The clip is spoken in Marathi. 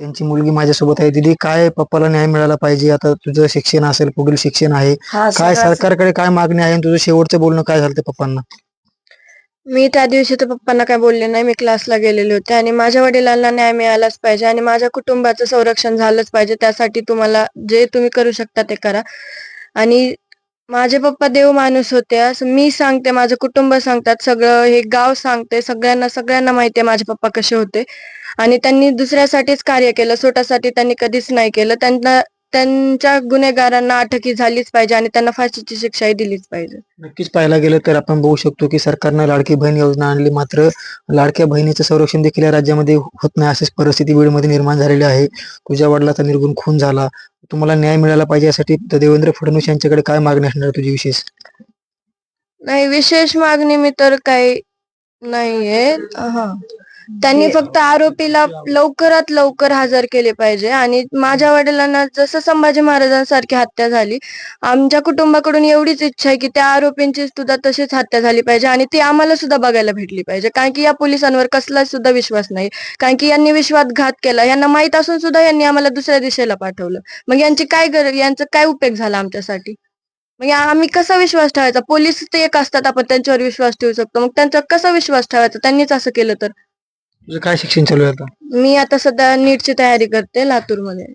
त्यांची मुलगी माझ्यासोबत आहे. दिदी काय पप्पाला न्याय मिळाला पाहिजे? आता तुझं शिक्षण असेल पुढील शिक्षण आहे. हा काय सगळा- सरकारकडे काय मागणी आहे? आणि तुझं शेवटचं बोलणं काय झालं ते पप्पांना? मी त्या दिवशी तर पप्पांना काय बोलले नाही. मी क्लासला गेलेले होते. आणि माझ्या वडिलांना न्याय मिळालाच पाहिजे. आणि माझ्या कुटुंबाचं संरक्षण झालंच पाहिजे. त्यासाठी तुम्हाला जे तुम्ही करू शकता ते करा. आणि माझे पप्पा देव माणूस होते असं मी सांगते माझं कुटुंब सांगतात सगळं हे गाव सांगते सगळ्यांना सगळ्यांना माहिती आहे माझे पप्पा कसे होते. आणि त्यांनी दुसऱ्यासाठीच कार्य केलं स्वतःसाठी त्यांनी कधीच नाही केलं त्यांना त्यांच्या गुन्हेगारांना अटकी झालीच पाहिजे आणि त्यांना फाशीची शिक्षाही दिलीच पाहिजे. नक्कीच पाहायला गेलं तर आपण बघू शकतो की सरकारनं लाडकी बहीण योजना आणली. मात्र लाडक्या बहिणीचं संरक्षण देखील या राज्यामध्ये होत नाही. अशीच परिस्थिती बीडमध्ये निर्माण झालेली आहे. तुझ्या वडिलाचा निर्गुण खून झाला. तुम्हाला न्याय मिळाला पाहिजे यासाठी देवेंद्र फडणवीस यांच्याकडे काय मागणी असणार तुझी विशेष? नाही विशेष मागणी मी तर काही नाहीये. हा. त्यांनी फक्त आरोपीला लवकरात लवकर हजर केले पाहिजे. आणि माझ्या वडिलांना जसं संभाजी महाराजांसारखी हत्या झाली आमच्या कुटुंबाकडून एवढीच इच्छा आहे की त्या आरोपींची सुद्धा तशीच हत्या झाली पाहिजे आणि ती आम्हाला सुद्धा बघायला भेटली पाहिजे. कारण की या पोलिसांवर कसलाच सुद्धा विश्वास नाही. कारण की यांनी विश्वासघात केला. यांना माहीत असून सुद्धा यांनी आम्हाला दुसऱ्या दिशेला पाठवलं. मग यांची काय गरज यांचा काय उपयोग झाला आमच्यासाठी? मग आम्ही कसा विश्वास ठेवायचा? पोलीस ते एक असतात आपण त्यांच्यावर विश्वास ठेवू शकतो. मग त्यांचा कसा विश्वास ठेवायचा? त्यांनीच असं केलं तर. तुझं काय शिक्षण चालू आहे आता? मी आता सध्या नीटची तयारी करते लातूरमध्ये.